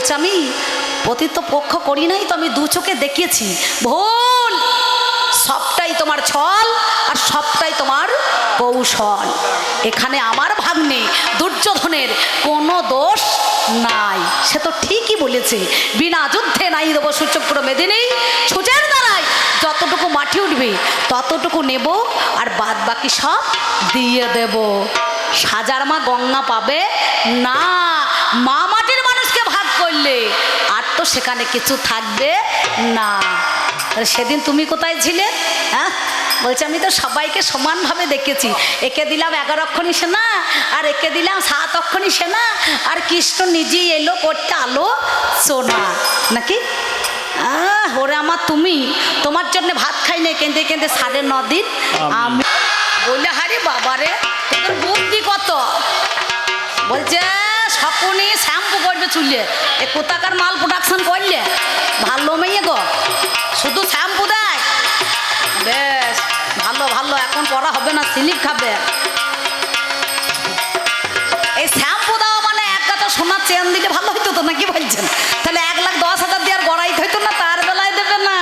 বলছে, আমি পতিত পক্ষ করি নাই তো আমি দু চোখে দেখিয়েছি। ভুল! সবটাই তোমার ছল আর সবটাই তোমার কৌশল। এখানে আমার ভাগ্নে দুর্যোধনের কোনো দোষ নাই। সে তো ঠিকই বলেছে, বিনা যুদ্ধে নাই দেবো সূচক্র মেদিনী। ছুচের দ্বারাই যতটুকু মাটি উঠবে, ততটুকু নেব আর বাদ বাকি সব দিয়ে দেব। সাজার মা গঙ্গা পাবে না। মা ভাগ করলে? আর তো সেখানে কিছু থাকবে না। সেদিন তুমি কোথায় ছিলে? হ্যাঁ? বলছে আমি তো সবাইকে সমানভাবে দেখেছি। একে দিলাম এগারো অক্ষণী সেনা আর একে দিলাম সাত অক্ষণী সেনা আর কৃষ্ণ নিজেই এলো করতে আলো সোনা। নাকি? আহ, ওরে আমার তুমি তোমার জন্য ভাত খাই নাই কেঁদে কেঁদে সাড়ে ন দিন। আমি বলে হারে বাবারে তোর বুদ্ধি কত? বলছে সপনি শ্যাম্পু করবে চুলে। এ কোথাকার মাল প্রোডাকশন করলে? ভালো মেয়ে গো। শুধু শ্যাম্পু দেয়? বেশ, ভালো ভালো, এখন পড়া হবে না, স্লিপ খাবে। এই শ্যাম্পু দেওয়া মানে এক কথা সোনার চেন দিলে ভালো হইতো তো নাকি বলছেন? তাহলে এক লাখ দশ হাজার দিয়ে আর গড়াইতে হইতো না, তার বেলায় দেবে না।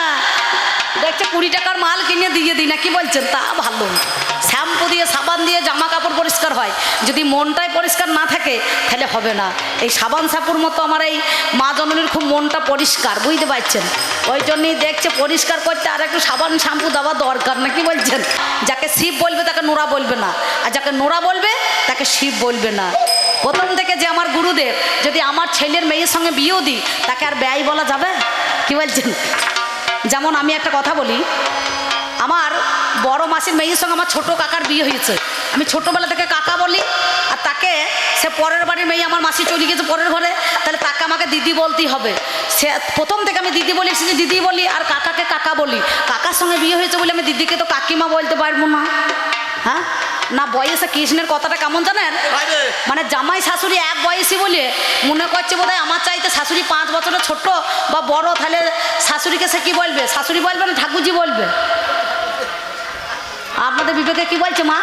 দেখছে কুড়ি টাকার মাল কিনে দিয়ে দিই না কি বলছেন? তা ভালো। শ্যাম্পু দিয়ে সাবান দিয়ে জামা পরিষ্কার হয়। যদি মনটাই পরিষ্কার না থাকে, তাহলে হবে না। এই সাবান সাপুর মতো আমার এই মা জননীর খুব মনটা পরিষ্কার, বুঝতে পারছেন? ওই জন্যই দেখছে পরিষ্কার করতে আর একটু সাবান শ্যাম্পু দেওয়া দরকার, না কি বলছেন? যাকে শিব বলবে, তাকে নোরা বলবে না। আর যাকে নোরা বলবে, তাকে শিব বলবে না। প্রথম থেকে যে আমার গুরুদেব, যদি আমার ছেলের মেয়ের সঙ্গে বিয়েও দিই, তাকে আর ব্যয় বলা যাবে? কি বলছেন? যেমন আমি একটা কথা বলি, আমার বড় মাসির মেয়ের সঙ্গে আমার ছোট কাকার বিয়ে হয়েছে। আমি ছোটোবেলা থেকে কাকা বলি, আর তাকে সে পরের বাড়ির মেয়ে আমার মাসি চলে গেছে পরের ঘরে, তাহলে তাকে আমাকে দিদি বলতেই হবে। সে প্রথম থেকে আমি দিদি বলি, এসেছি দিদি বলি, আর কাকাকে কাকা বলি। কাকার সঙ্গে বিয়ে হয়েছে বলে আমি দিদিকে তো কাকিমা বলতে পারব না। হ্যাঁ? না, বয়সে কৃষ্ণের কথাটা কেমন জানেন? মানে জামাই শাশুড়ি এক বয়সী বলে মনে করছে বোধ আমার চাইতে শাশুড়ি পাঁচ বছরের ছোট বা বড়, তাহলে শাশুড়িকে সে কী বলবে? শাশুড়ি বলবে না ঠাকুরজি বলবে? আপনাদের বিবেকে কি বলছে মা?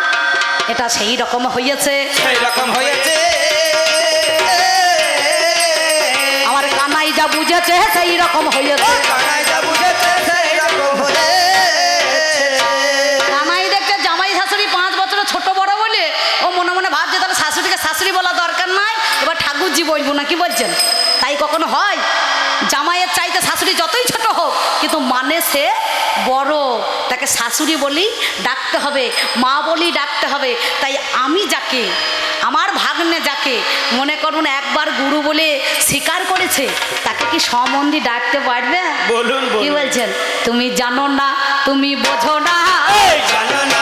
এটা সেই রকম হইয়াছে। সেই রকম হয়েছে আমার কানাই যা বুঝেছে সেই রকম হইয়াছে। কানাই যা বুঝেছে সেই রকম হয়েছে কানাই দেখছে জামাই শাশুড়ি পাঁচ বছরের ছোট বড় বলে ও মনে মনে ভাবছে তাহলে শাশুড়িকে শাশুড়ি বলা দরকার নাই এবার ঠাকুরজি বলব না কি বলছেন? তাই কখনো হয়? জামাইয়ের চাইতে শাশুড়ি যতই ছোট হোক কিন্তু মানে সে বড় তাকে শাশুড়ি বলেই ডাকতে হবে মা বলেই ডাকতে হবে। তাই আমি যাকে আমার ভাগ্নে যাকে মনে করুন একবার গুরু বলে স্বীকার করেছে তাকে কি সম্বন্ধী ডাকতে পারবে? বলুন কি বলছেন? তুমি জানো না তুমি বোঝো না। জানো না।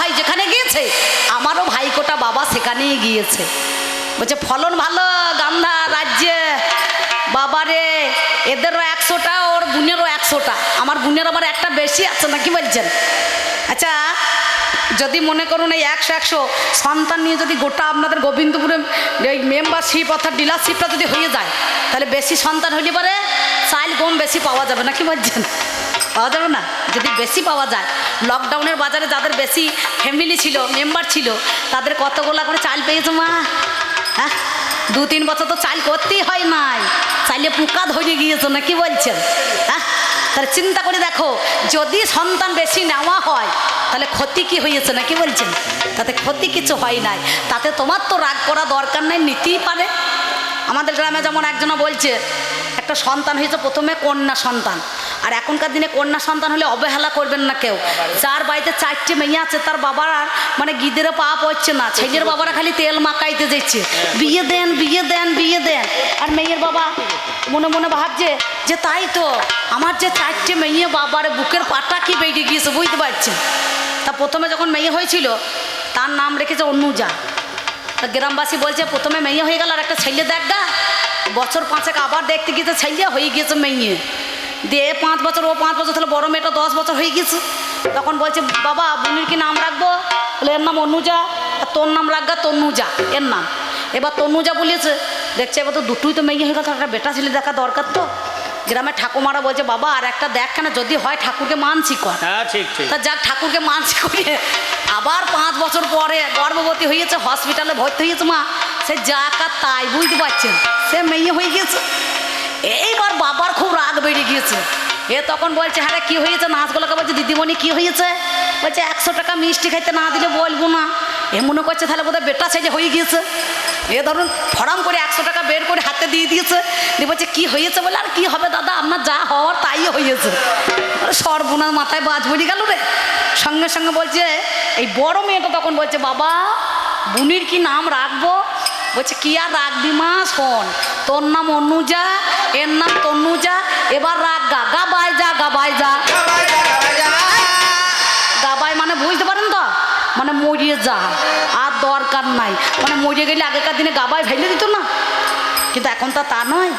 ভাই যেখানে গিয়েছে, আমারও ভাই কোটা বাবা সেখানেই গিয়েছে। বলছে, ফলন ভালো, গান্ধা রাজ্যে। বাবারে এদেরও একশোটা, ওর বোনেরও একশোটা। আমার বোনের আবার একটা বেশি আছে না, কি বলছেন? আচ্ছা যদি মনে করুন এই একশো একশো সন্তান নিয়ে যদি গোটা আপনাদের গোবিন্দপুরে এই মেম্বারশিপ অর্থাৎ ডিলারশিপটা যদি হয়ে যায়, তাহলে বেশি সন্তান হইলে পারে চাইল গম বেশি পাওয়া যাবে না, কি বলছেন? পাওয়া যাবে না। যদি বেশি পাওয়া যায়। লকডাউনের বাজারে যাদের বেশি ফ্যামিলি ছিল মেম্বার ছিল, তাদের কতগুলা করে চাল পেয়েছ মা? হ্যাঁ? দু তিন বছর তো চাল করতেই হয় নাই। চাইলে পোকা ধরে গিয়েছো না কি বলছেন? হ্যাঁ? তাহলে চিন্তা করে দেখো, যদি সন্তান বেশি নেওয়া হয়, তাহলে ক্ষতি কি হয়েছে না কি বলছেন? তাতে ক্ষতি কিছু হয় নাই। তাতে তোমার তো রাগ করা দরকার নাই, নিতেই পারে। আমাদের গ্রামে যেমন একজনা বলছে, একটা সন্তান হয়েছে, প্রথমে কন্যা সন্তান। আর এখনকার দিনে কন্যা সন্তান হলে অবহেলা করবেন না কেউ। যার বাড়িতে চারটে মেয়ে আছে, তার বাবার মানে গিদেরে পা পড়ছে না। ছেলের বাবারা খালি তেল মাকাইতে যাচ্ছে। বিয়ে দেন বিয়ে দেন বিয়ে দেন। আর মেয়ের বাবা মনে মনে ভাবছে যে তাই তো, আমার যে চারটে মেয়ে বাবার বুকের পাটা কি বেরিয়ে গিয়েছে বুঝতে পারছেন তা প্রথমে যখন মেয়ে হয়েছিল, তার নাম রেখেছে অনুজা। তা গ্রামবাসী বলছে, প্রথমে মেয়ে হয়ে গেল আর একটা ছেলে দেখ বছর পাঁচেক আবার দেখতে গিয়েছে, ছেলে হয়ে গিয়েছে মেয়ে। দিয়ে পাঁচ বছর ও পাঁচ বছর তাহলে বড় মেয়েটা দশ বছর হয়ে গেছে। তখন বলছে বাবা বোনের কি নাম রাখব? বলে এর নাম অনুজা আর তোর নাম রাখগা তনুজা এর নাম। এবার তনুজা বলেছে দেখছে এবার তো দুটোই তো মেয়ে হয়ে গেল একটা বেটা ছেলে দেখা দরকার তো। গ্রামে ঠাকুমারা বলছে বাবা আর একটা দেখ কেন যদি হয় ঠাকুরকে মানছি কর। হ্যাঁ তা যাক ঠাকুরকে মানছি করে আবার পাঁচ বছর পরে গর্ভবতী হয়েছে হসপিটালে ভর্তি হয়েছে মা। সে যাক আর তাই বুঝতে পারছেন সে মেয়ে হয়ে গেছে। এইবার বাবার খুব রাগ বেড়ে গিয়েছে। এ তখন বলছে হ্যাঁ কি হয়েছে? নাচগুলোকে বলছে, দিদিমণি, কি হয়েছে? বলছে, একশো টাকা মিষ্টি খাইতে না দিলে বলব না। এ মনে করছে তাহলে বোধহয় বেটা ছেলে হয়ে গিয়েছে। এ ধরুন ফরাম করে একশো টাকা বের করে হাতে দিয়ে দিয়েছে। দিয়ে বলছে, কী হয়েছে বলে আর কি হবে দাদা? আপনার যা হওয়ার তাই হয়েছে। আরে সর্বনাশ, মাথায় বাজ পড়ে গেল রে। সঙ্গে সঙ্গে বলছে, এই বড় মেয়েটা তখন বলছে, বাবা, বুনির কি নাম রাখব? বলছে, কি আর রাখবি মা? শোন, তোর নাম অনুজা এর নাম তনুজা এবার রাগ। গা গাবাই যা। গাবাই যা গাবাই মানে বুঝতে পারেন তো? মানে মরিয়ে যা। আর দরকার নাই। মানে মরিয়ে গেলে আগেকার দিনে গাবাই ফেলে দিত না। কিন্তু এখন তো তা নয়।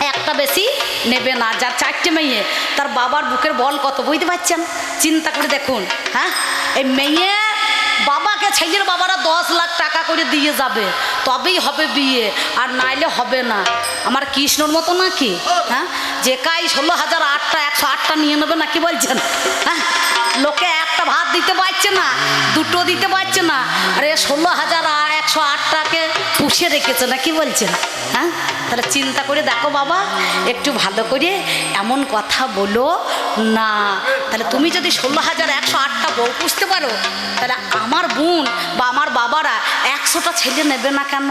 একটা বেশি নেবে না। যার চারটে মেয়ে তার বাবার বুকের বল কত বুঝতে পারছেন? চিন্তা করে দেখুন হ্যাঁ? এই মেয়ে বাবাকে ছেলের বাবারা দশ লাখ টাকা করে দিয়ে যাবে। তবেই হবে বিয়ে, আর নাইলে হবে না। আমার কৃষ্ণর মতো নাকি? হ্যাঁ? যে কাই ষোলো হাজার আটটা, একশো আটটা নিয়ে নেবে নাকি বলছেন হ্যাঁ? লোকে একটা ভাত দিতে পারছে না, দুটো দিতে পারছে না। আরে ষোলো হাজার আর একশো আটটাকে পুষে রেখেছে না কি বলছেন? হ্যাঁ? তাহলে চিন্তা করে দেখো বাবা, একটু ভালো করে এমন কথা বলো না। তাহলে তুমি যদি ষোলো হাজার একশো আটটা বউ পুষতে পারো, তাহলে আমার বোন বা আমার বাবারা একশোটা ছেলে নেবে না কেন?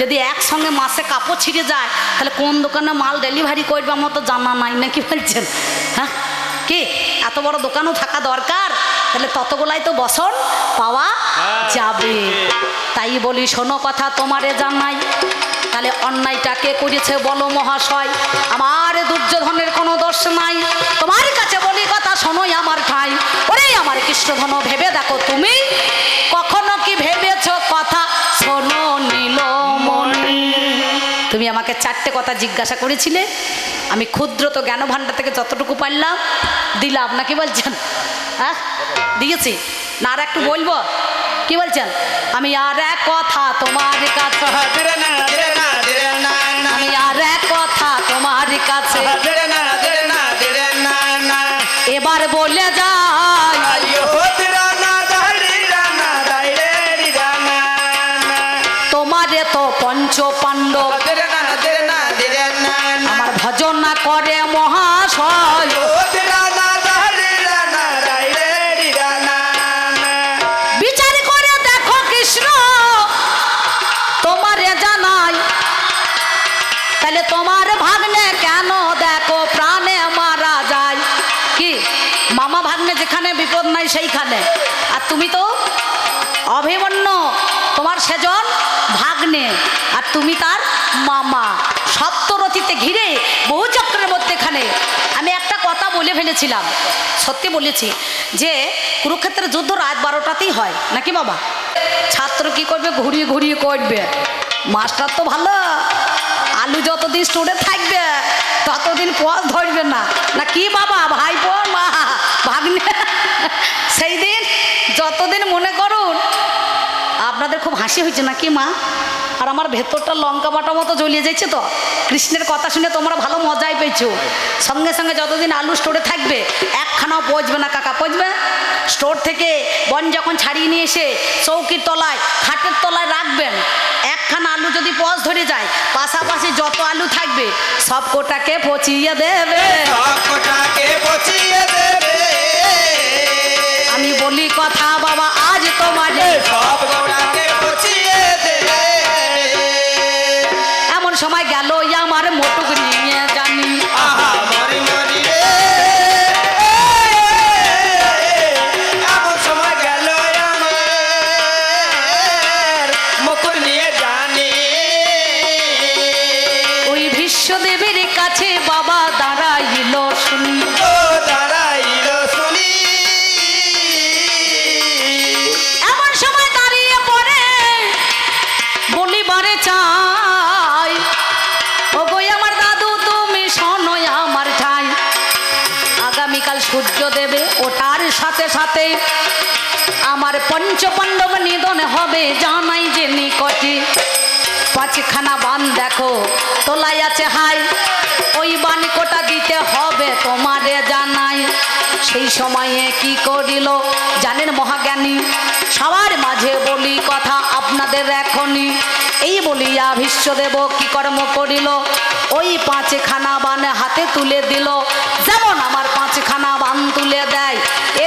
যদি একসঙ্গে মাসে কাপড় ছিঁড়ে যায়, তাহলে কোন দোকানে মাল ডেলিভারি করবে আমার তো জানা নাই না কি বলছেন? হ্যাঁ? কি? এত বড় দোকানও থাকা দরকার? তাহলে ততগুলাই তো বসন পাওয়া যাবে। তাই বলি শোনো কথা তোমারে জানাই। তাহলে অন্যায়টা কে করেছে বলো মহাশয়? আমার দুর্যোধনের কোনো দোষ নাই। তোমার কাছে বলি কথা শোনোই আমার ঠাই। ওরে আমার কৃষ্ণধন ভেবে দেখো তুমি। কখনো কি ভেবেছ কথা শোনো নীলমণি? তুমি আমাকে চারটে কথা জিজ্ঞাসা করেছিলে। আমি ক্ষুদ্র তো জ্ঞান ভাণ্ডার থেকে যতটুকু পারলাম দিলাম না কি বলছেন। হ্যাঁ? দিয়েছি। না, আর একটু বলব? কি বলছেন? আমি আর এক কথা তোমার কাছে আমি আর এক কথা তোমার কাছে এবার বলে যাই বিপদ নাই সেইখানে। আর তুমি তো অভিমন্য, তোমার সেজন ভাগ্নে, আর তুমি তার মামা। সপ্তরথিতে ঘিরে বহু চক্রের মধ্যেখানে আমি একটা কথা বলে ফেলেছিলাম। সত্যি বলেছি যে, কুরুক্ষেত্রের যুদ্ধ রাত বারোটাতেই হয়। নাকি বাবা? ছাত্র কি করবে? ঘুরিয়ে ঘুরিয়ে করবে। মাস্টার তো ভালো। আলু যতদিন স্টোরে থাকবে, ততদিন পথ ধরবে না। না কি বাবা, ভাই বোন মা? সেই দিন যতদিন মনে করুন, আপনাদের খুব হাসি হয়েছে নাকি মা? আর আমার ভেতরটা লঙ্কা বাটা মতো জ্বলিয়ে যাচ্ছে তো। কৃষ্ণের কথা শুনে তোমরা ভালো মজাই পেয়েছ। সঙ্গে সঙ্গে যতদিন আলু স্টোরে থাকবে, একখানাও পচবে না কাকা, পচবে? স্টোর থেকে বন যখন ছাড়িয়ে নিয়ে এসে চৌকির তলায়, খাটের তলায় রাখবেন, একখানা আলু যদি পচ ধরে যায়, পাশাপাশি যত আলু থাকবে সব কোটাকে পচিয়ে দেবে। আমি বলি কথা বাবা আজ তোমারে এমন সময় গেল আমার মোটুক সাথে সাথে আমার পঞ্চপাণ্ডব নিধন হবে জানাই যে নিকটে। পাঁচখানা বান দেখো, তোলাই আছে হাই। ওই বান কোটা দিতে হবে তোমারে জানাই। সেই সময়ে কি করিল জানেন মহাজ্ঞানী? সবার মাঝে বলি কথা আপনাদের এখনই। এই বলিয়া ভীষ্মদেব কি কর্ম করিল? ওই পাঁচখানা বান হাতে তুলে দিল। যেমন আমার পাঁচখানা বান তুলে দেয়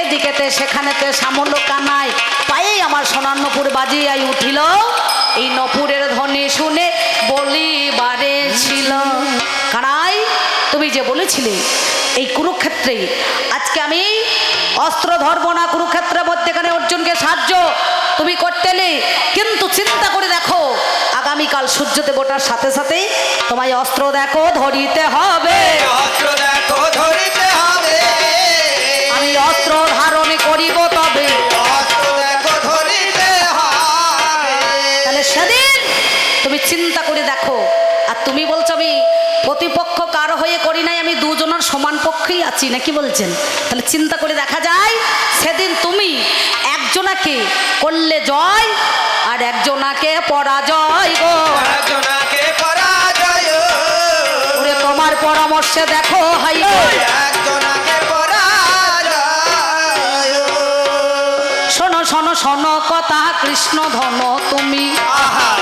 এদিকেতে সেখানেতে সামল কানায় পায়েই আমার সোনান্নপুর বাজিয়াই উঠিল। এই নপুরের ধ্বনি শুনে বলিবারে ছিল। কানাই, তুমি যে বলেছিলে এই কুরুক্ষেত্রে, আজকে আমি অস্ত্র ধরব না কুরুক্ষেত্রের মধ্যেখানে অর্জুনকে সাহায্য তুমি করতেলে, কিন্তু চিন্তা করে দেখো, আগামীকাল সূর্য দেবতার সাথে সাথে তোমায় অস্ত্র দেখো, ধরিতে হবে। অস্ত্র দেখো, ধরিতে করিব তবে। তাহলে সেদিন তুমি চিন্তা করে দেখো। আর তুমি বলছো আমি প্রতিপক্ষ কারও হয়ে করি নাই আমি দুজনের সমান পক্ষেই আছি নাকি বলছেন? তাহলে চিন্তা করে দেখা যায় সেদিন তুমি একজনাকে করলে জয় আর একজনাকে পরাজয় গো। একজনাকে পরাজয়। তোমার পরামর্শে দেখো হাই একজনাকে শোনো কথা কৃষ্ণ ধন তুমি। আহা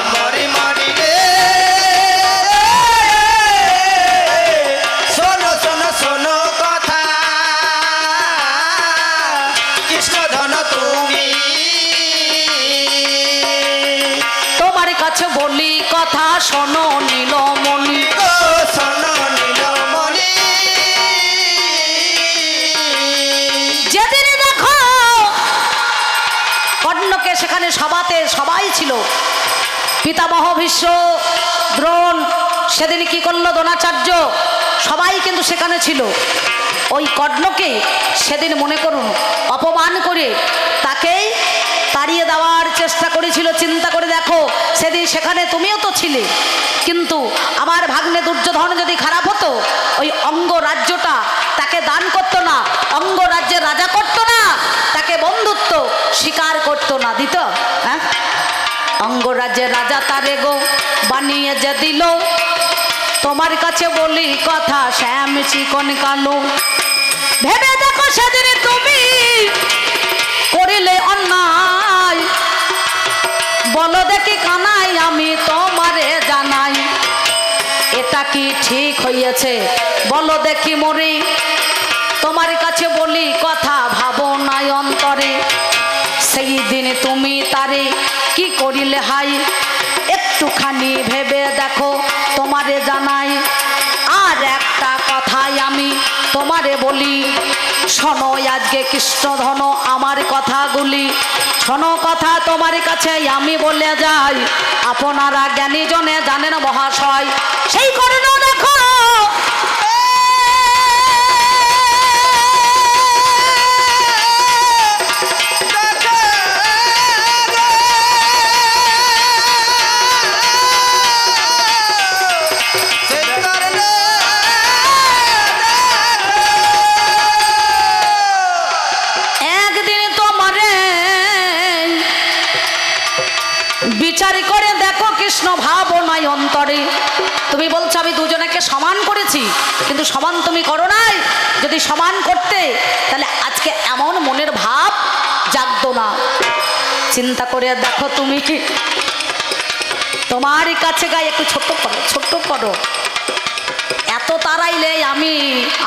ছিল। পিতামহ ভীষ্ম দ্রোণ, সেদিন কি করল দ্রোণাচার্য, সবাই কিন্তু সেখানে ছিল। ওই কর্ণকে সেদিন মনে করুন, অপমান করে তাকেই তাড়িয়ে দেওয়ার চেষ্টা করেছিল, চিন্তা করে দেখো, সেদিন সেখানে তুমিও তো ছিলে। কিন্তু আমার ভাগ্নে দুর্যোধন যদি খারাপ হতো, ওই অঙ্গ রাজ্যটা তাকে দান করতো না, অঙ্গ রাজ্যের রাজা করতো না, তাকে বন্ধুত্ব স্বীকার করতো না, দিত? অঙ্গরাজ্যের রাজা তারে গো বানিয়ে যে দিল। তোমার কাছে বলি কথা শ্যাম চিকন কালো। ভেবে দেখো সেদিন তুমি করিলে অন্যায়। বলো দেখি কানাই, আমি তোমারে জানাই। এটা কি ঠিক হইয়াছে? বলো দেখি মরি। তোমার কাছে বলি কথা, ভাবনায় অন্তরে। সেই দিন তুমি তারে কি করিলে হাই? একটুখানি ভেবে দেখো, তোমারে জানাই। আর একটা কথাই আমি তোমারে বলি। শোনো, আজকে কৃষ্ণ কৃষ্ণধন আমার কথাগুলি। শোনো কথা তোমার কাছে আমি বলে যাই। আপনারা জ্ঞানী জনে জানেন মহাশয়, সেই কারণে কিন্তু সমান তুমি করো নাই। যদি সমান করতে, তাহলে আজকে এমন মনের ভাব জাগতো না। চিন্তা করে দেখো তুমি তোমার কাছে গায়ে একটু ছোট্ট করো ছোট্ট করো। এত তাড়াইলে আমি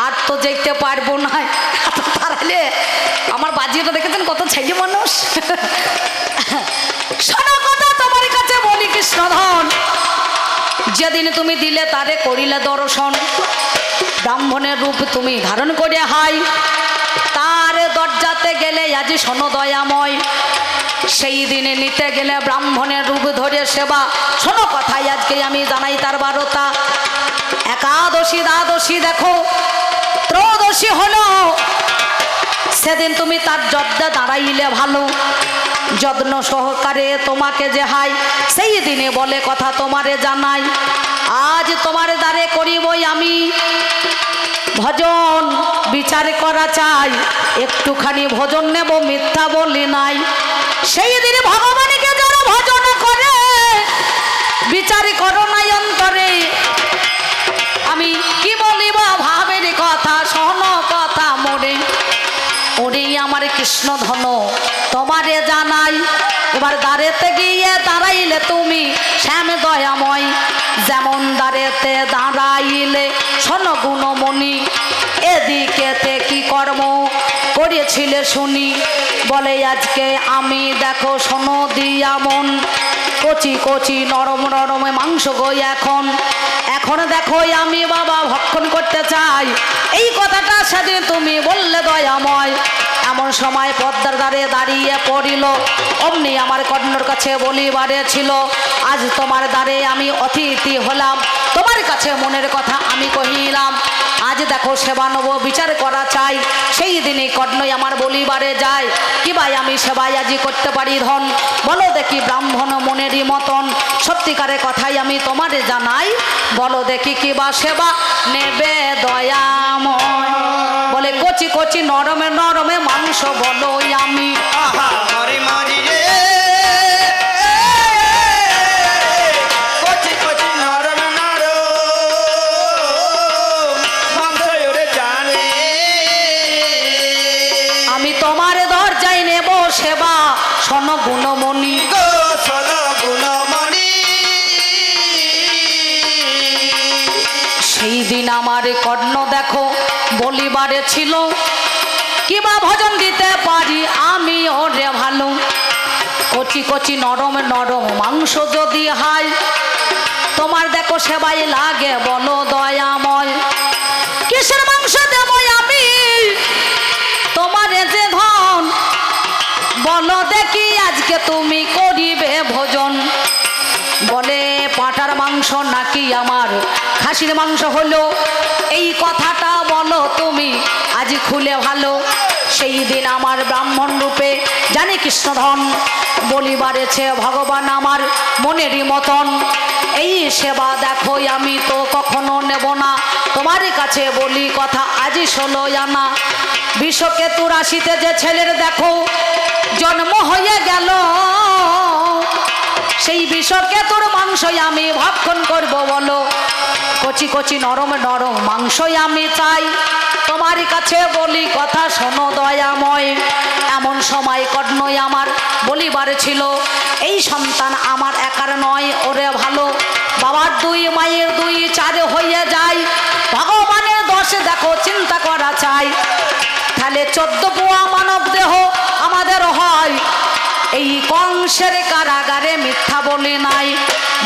আর তো যেতে পারব না। এত তাড়াইলে আমার বাজিটা দেখেছেন কত ছেলে মানুষ। শোনো কথা তোমার কাছে বলি কৃষ্ণধন। যেদিন তুমি দিলে তারে করিলে দর্শন। ব্রাহ্মণের রূপ তুমি ধারণ করে হাই। তার দরজাতে গেলে আজি শোনো দয়াময় সেই দিনে নিতে গেলে ব্রাহ্মণের রূপ ধরে সেবা। শোনো কথাই আজকে আমি জানাই তার বারতা। একাদশী, দ্বাদশী দেখো, ত্রয়োদশী হলো। সেদিন তুমি তার যজ্ঞা দাঁড়াইলে ভালো। যত্ন সহকারে তোমাকে যে হাই, সেই দিনে বলে কথা তোমারে জানাই। আজ তোমার দ্বারে করিবই আমি। ভজন বিচার করা চাই, একটুখানি ভজন নেব, মিথ্যা বলি নাই। সেই দিন ভগবানকে যারা ভজন করে, বিচার করো নাই অন্তরে। আমি কি বলিব, ভাবের কথা, শোন কথা মোরে ওরে আমার কৃষ্ণ ধন তোমারে জানাই এবার দাঁড়েতে গিয়ে দাঁড়াইলে তুমি শ্যাম দয়াময়। যেমন দাঁড়েতে দাঁড়াইলে শোন গুণমণি, এদিকেতে কি কর্ম করেছিলে শুনি। বলে আজকে আমি দেখো শোনো দিয়া মন কচি কচি নরম নরম মাংস গই এখন। এখন দেখো আমি বাবা ভক্ষণ করতে চাই। এই কথাটা সেদিন তুমি বললে দয়াময়। এমন সময় পদ্মার দ্বারে দাঁড়িয়ে পড়িল। অমনি আমার কর্ণর কাছে বলিবারে ছিল, আজ তোমার দ্বারে আমি অতিথি হলাম। তোমার কাছে মনের কথা আমি কহিলাম, আজ দেখো সেবা নব বিচার করা চাই। সেই দিনই কর্ণই আমার বলিবারে যায়। কি ভাই আমি সেবাই আজি করতে পারি ধন? বলো দেখি ব্রাহ্মণ মনেরই মতন। সত্যিকারের কথাই আমি তোমারে জানাই। বলো দেখি কি বা সেবা নেবে দয়াময়। বলে কচি কচি নরমে নরমে মাংস বলো আমি। আহা বলিবারে ছিল। কিবা ভজন দিতে পারি আমি, ওরে ভালো। কচি কচি নরম নরম মাংস যদি হয়, তোমার দেখো সেবাই লাগে বলো দয়াময়। কিসের মাংস দেব আমি? তোমার যে ধন, বলো দেখি আজকে তুমি করিবে ভোজন। বলে পাটার মাংস নাকি আমার? খাসির মাংস হলো, এই কথাটা বলো তুমি? আজ খুলে ভালো। সেই দিন আমার ব্রাহ্মণ রূপে জানি কৃষ্ণধন বলিবারেছে ভগবান আমার মনেরই মতন। এই সেবা দেখো আমি তো কখনো নেব না। তোমার কাছে বলি কথা আজই ষোলো আনা। বিশ্বকেতু রাশিতে যে ছেলের দেখো, জন্ম হয়ে গেল। সেই বিষকে তোর মাংসই আমি ভক্ষণ করব বলো। কচি কচি নরম নরম মাংসই আমি চাই। তোমার কাছে বলি কথা শোনো দয়াময়। এমন সময় কর্ণই আমার বলিবার ছিল, এই সন্তান আমার একার নয়, ওরে ভালো। বাবার দুই, মায়ের দুই, চারে হয়ে যায় ভগবানের দশে দেখো, চিন্তা করা চাই। তাহলে চোদ্দ পোয়া মানব দেহ আমাদের হয়। এই কংসের কারাগারে মিথ্যা বলি নাই।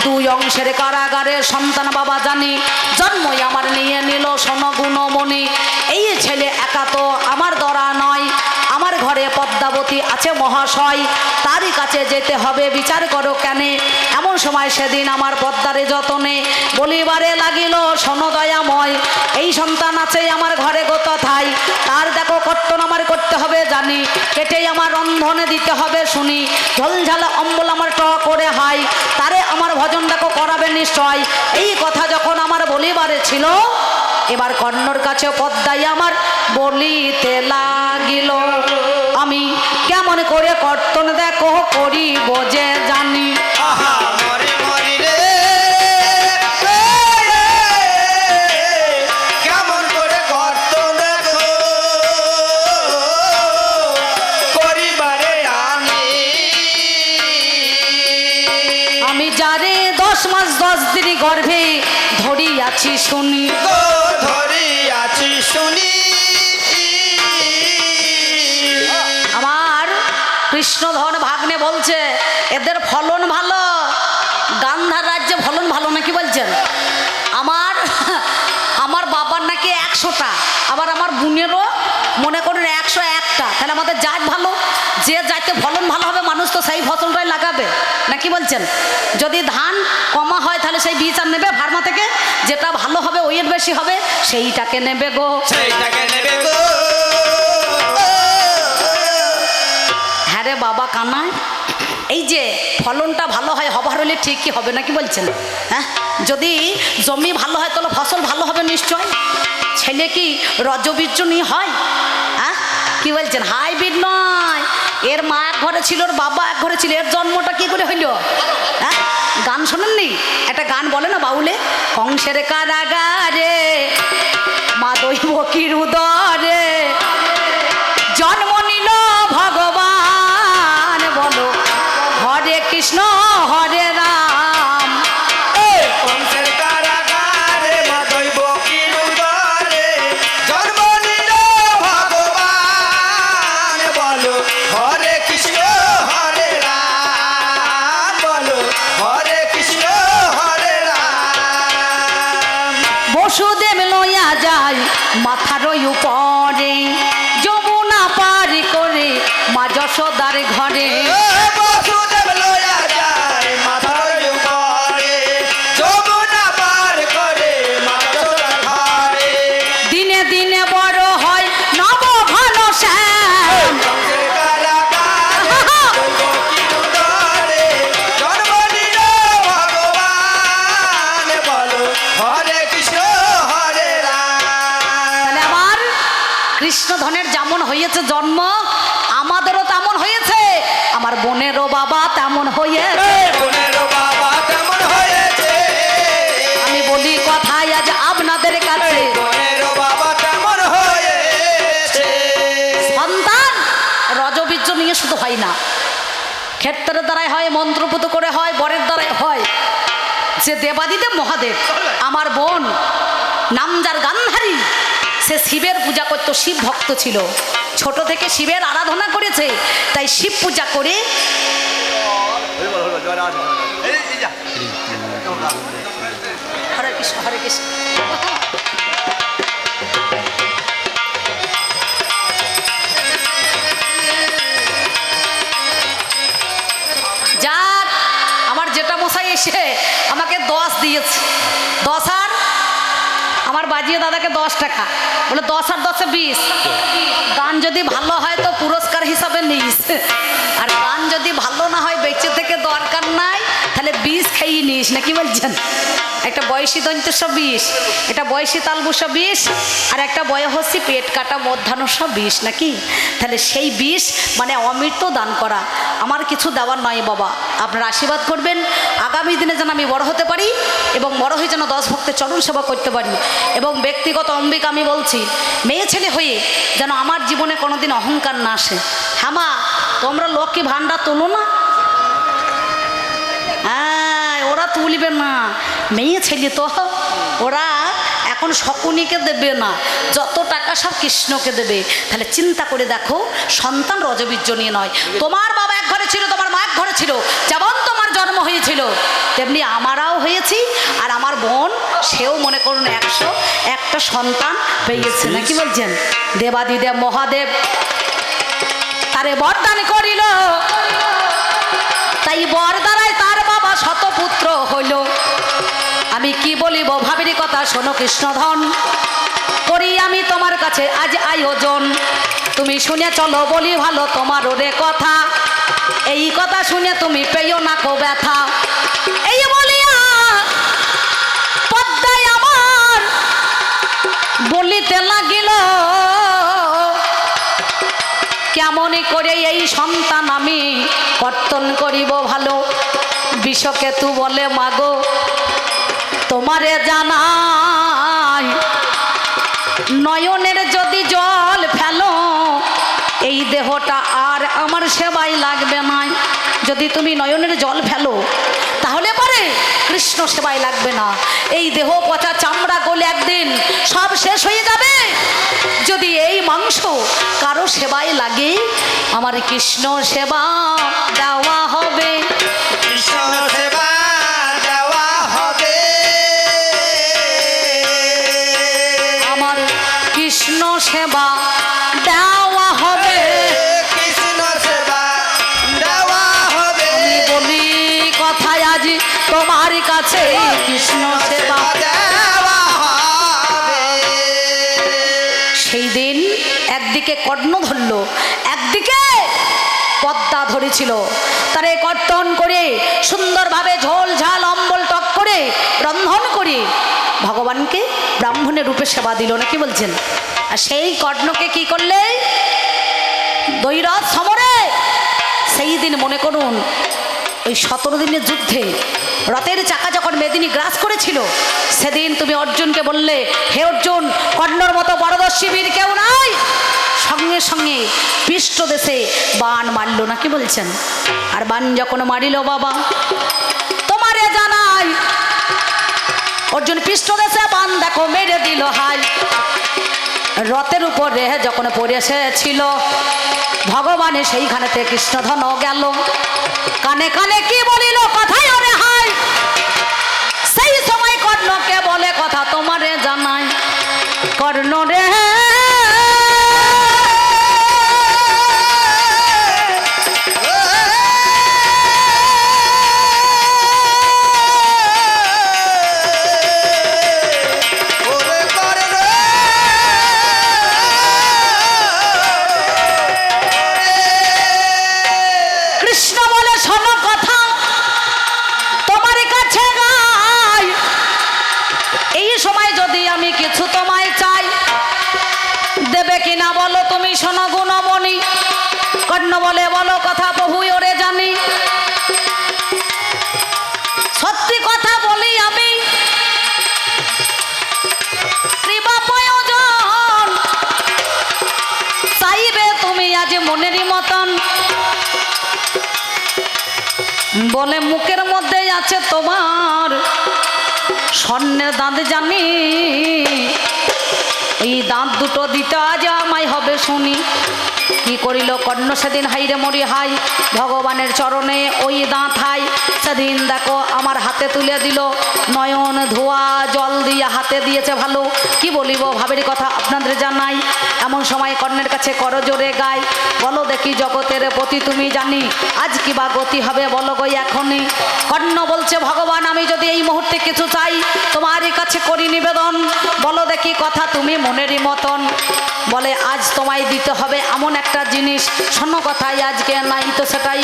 দুই অংশের কারাগারে সন্তান বাবা জানি, জন্মই আমার নিয়ে নিল সনগুণমণি এই ছেলে একা তো আমার দরা নয়, আমার ঘরে পদ্মাবতী আছে মহাশয়, তারই কাছে যেতে হবে, বিচার করো কেন? সময় সেদিন আমার পদ্মারে যতনে বলিবারে লাগিল সনদয়াময় এই সন্তান আছে আমার ঘরে গত থাই তার দেখো কর্তন আমার করতে হবে জানি। কেটেই আমার রন্ধনে দিতে হবে শুনি। ঝলঝালা অম্বল আমার ট করে হাই। তারে আমার ভজন দেখো করাবে নিশ্চয়। এই কথা যখন আমার বলিবারে ছিল, এবার কর্ণর কাছে পদ্মাই আমার বলিতে লাগিল। আমি কেমন করে কর্তন দেখো করি বোঝে জানি। শুনি। গো ধরি আছি শুনি। আমার কৃষ্ণধন ভাগ্নে বলছে এদের ফলন ভালো গান্ধার রাজ্যে ফলন ভালো নাকি বলছেন? আমার আমার বাবার নাকি একশোটা আবার আমার বোনেরও মনে করেন একশো একটা। তাহলে আমাদের জাত ভালো যে জাতে ফলন ভালো হবে মানুষ তো সেই ফসলটাই লাগাবে। নাকি বলছেন? যদি ধান কমা হয় তাহলে সেই বীজ আর নেবে ফার্মা থেকে? যেটা ভালো হবে ওয়েট বেশি হবে সেইটাকে নেবে গো। সেইটাকে নেবে গো। হ্যাঁ রে বাবা কানায় এই যে ফলনটা ভালো হয় হবার হলে ঠিকই হবে নাকি বলছেন? হ্যাঁ? যদি জমি ভালো হয় তাহলে ফসল ভালো হবে নিশ্চয়। ছেলে কি রজবীর্য নিয়ে হয়? হ্যাঁ কি বলছেন? হাইব্রিড নয়। এর মা এক ঘরে ছিল, ওর বাবা এক ঘরে ছিল, এর জন্মটা কি করে হইল? হ্যাঁ গান শোনেননি? একটা গান বলে না বাউলে? কংসের কারাগারে মা দৈব কির উদরে মাথার উপরে যমুনা পারি করে মা যশোদার ঘরে। তেমন হয়েছে। আমি বলি কথাই আজ আপনাদের কাছে। সন্তান রজবীর্য নিয়ে শুধু হয় না। ক্ষেত্রের দ্বারাই হয় মন্ত্রপুত করে হয় বরের দ্বারাই হয়। যে দেবাদিদেব মহাদেব আমার বোন নামজার গান্ধারী সে শিবের পূজা করত শিব ভক্ত ছিল। ছোট থেকে শিবের আরাধনা করেছে তাই শিব পূজা করে হরে আমার যেটা মশাই এসে আমাকে দশ দিয়েছে। দশ আর আমার বাজিয়ে দাদাকে দশ টাকা। বলে দশ আর দশে বিশ। গান যদি ভালো হয় তো পুরস্কার হিসাবে নিস। আর গান যদি ভালো না হয়, বেঁচে থেকে দরকার নাই, তাহলে বিষ খেয়ে নিস। না কি বলছেন? একটা বয়সী দন্তস্ব বিষ এটা বয়সী তালবুস বিষ, আর একটা বয়সী পেট কাটা মধ্যাহ্নস্ব বিষ নাকি? তাহলে সেই বিষ মানে অমৃত দান করা। আমার কিছু দেওয়ার নয় বাবা। আপনারা আশীর্বাদ করবেন। আগামী দিনে যেন আমি বড় হতে পারি এবং বড় হয়ে যেন দশ ভক্তের চরণ সেবা করতে পারি। এবং ব্যক্তিগত অম্বিকা আমি বলছি, মেয়ে ছেলে হয়ে যেন আমার জীবনে কোনোদিন অহংকার না আসে। হ্যাঁ মা তোমরা লক্ষ্মী ভাণ্ডার তোলো না? হ্যাঁ ওরা তুলবে না। মেয়ে ছেলে তো, ওরা এখন শকুনিকে দেবে না। যত টাকা সব কৃষ্ণকে দেবে। তাহলে চিন্তা করে দেখো সন্তান রজবীর্য নিয়ে নয়। তোমার বাবা এক ঘরে ছিল তোমার মা এক ঘরে ছিল। যেমন তোমার জন্ম হয়েছিল তেমনি আমারাও হয়েছি। আর আমার বোন সেও মনে করুন একশো একটা সন্তান পেয়েছে। না কি বলছেন? দেবাদিদেব মহাদেব তারে বরদান করিল। তাই বর কি বলিব ভাবির কথা? শোনো কৃষ্ণধন, করি আমি তোমার কাছে আজ আয়োজন। তুমি শুনে চলো বলি ভালো তোমার ওরে কথা। এই কথা শুনে তুমি পেও না কো ব্যথা। এই বলিয়া পদ্মায় আমার বলিতে লাগিল, কেমন করে এই সন্তান আমি কর্তন করিব ভালো? বিষকেতু বলে, মাগো তোমারে জানাই। নয়নের যদি জল ফেলো, এই দেহটা আর আমার সেবাই লাগবে না। যদি তুমি নয়নের জল ফেলো, তাহলে পরে কৃষ্ণ সেবাই লাগবে না। এই দেহ পচা চামড়া গলে একদিন সব শেষ হয়ে যাবে। যদি এই মাংস কারও সেবাই লাগে, আমার কৃষ্ণ সেবা দেওয়া হবে। কৃষ্ণ সেবা দেওয়া হবে। কৃষ্ণ সেবা দেওয়া হবে। আমি বলি কথায় আজ তোমার কাছে কৃষ্ণ সেবা দেওয়া হবে। সেই দিন একদিকে কর্ণ ধরল একদিকে পদ্মা ধরেছিল। তারে কর্তন করে সুন্দরভাবে ঝোল ঝাল অম্বল টক করে রন্ধন করে ভগবানকে ব্রাহ্মণের রূপে সেবা দিল। না কি বলছেন? আর সেই কর্ণকে কি করলে? দৈরথ সমরে। সেই দিন মনে করুন, ওই সতেরো দিনের যুদ্ধে রথের চাকা যখন মেদিনী গ্রাস করেছিল, সেদিন তুমি অর্জুনকে বললে, হে অর্জুন, কর্ণর মতো বড়দর্শী বীর কেউ নাই? সঙ্গে সঙ্গে পৃষ্ঠ দেশে বান মারল। না কি বলছেন? আর বান যখন মারিল বাবা, তোমারে জানাই অর্জুন পৃষ্ঠ দেশে বান দেখো, মেরে দিল হাই রথের উপরে যখন পড়ে এসেছিল ভগবানে সেইখানেতে কৃষ্ণধন গেল। কানে কানে কি বলিল, কথাই ওরে হাই সেই সময় কর্ণকে বলে, কথা তোমারে জানাই। কর্ণ কথা বহু ওরে জানি। সত্যি কথা বলি আমি। চাইবে তুমি আজ মনেরই মতন। বলে মুখের মধ্যে আছে তোমার স্বর্ণের দাঁত জানি। এই দাঁত দুটো দিতে আজ আমায় হবে শুনি। কি করিল কর্ণ সেদিন? হাইরে মরি হাই, ভগবানের চরণে ওই দাঁত হাই। সেদিন দেখো আমার হাতে তুলে দিল, নয়ন ধোয়া জল দিয়ে হাতে দিয়েছে ভালো। কি বলিব ভাবের কথা আপনাদের জানাই। এমন সময় কর্ণের কাছে কর জোরে গায় বলো দেখি জগতের প্রতি তুমি জানি, আজ কি বা গতি হবে বলো গই এখনই। কর্ণ বলছে, ভগবান, আমি যদি এই মুহূর্তে কিছু চাই, তোমারই কাছে করি নিবেদন। বলো দেখি কথা তুমি মনেরই মতন। বলে, আজ তোমায় দিতে হবে এমন একটা জিনিস। শোনো কথাই আজকে নাই তো সেটাই।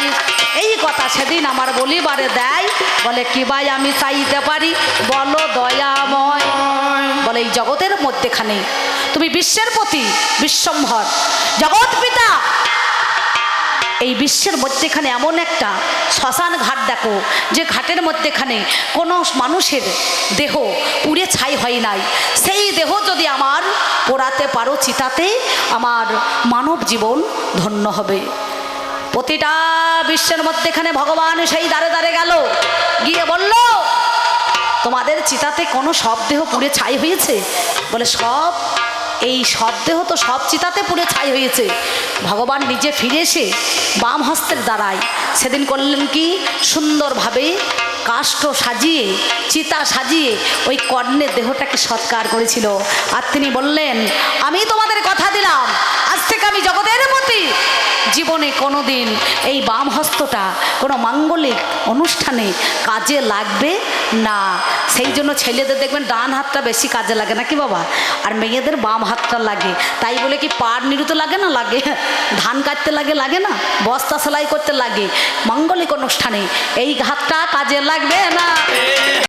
এই কথা সেদিন আমার বলিবারে দেয়। বলে, কি ভাই আমি চাইতে পারি? বলো দয়াময়। বলে, এই জগতের মধ্যেখানে তুমি বিশ্বের প্রতি বিশ্বম্ভর। জগৎ এই বিশ্বের মধ্যেখানে এমন একটা শ্মশান ঘাট দেখো, যে ঘাটের মধ্যেখানে কোনো মানুষের দেহ পুড়ে ছাই হয় নাই। সেই দেহ যদি আমার পোড়াতে পারো চিতাতে, আমার মানব জীবন ধন্য হবে। প্রতিটা বিশ্বের মধ্যেখানে ভগবান সেই দাঁড়ে দাঁড়ে গেল, গিয়ে বলল, তোমাদের চিতাতে কোনো সব দেহ পুড়ে ছাই হয়েছে? বলে, সব এই সব দেহ তো সব চিতাতে পুড়ে ছাই হয়েছে। ভগবান নিজে ফিরে এসে বাম হস্তের দ্বারায়। সেদিন করলেন কি? সুন্দরভাবে কাষ্ঠ সাজিয়ে, চিতা সাজিয়ে ওই কর্ণের দেহটাকে সৎকার করেছিল। আর তিনি বললেন, আমি তোমাদের কথা দিলাম। আজ থেকে আমি জগতের প্রতি জীবনে কোনো দিন এই বাম হস্তটা কোনো মাঙ্গলিক অনুষ্ঠানে কাজে লাগবে না। সেই জন্য ছেলেদের দেখবেন ডান হাতটা বেশি কাজে লাগে, নাকি বাবা? আর মেয়েদের বাম হাতটা লাগে। তাই বলে কি পাড় নিরুতে লাগে না, লাগে? ধান কাটতে লাগে লাগে না? বস্তা সেলাই করতে লাগে। মাঙ্গলিক অনুষ্ঠানে এই হাতটা কাজে লাগবে না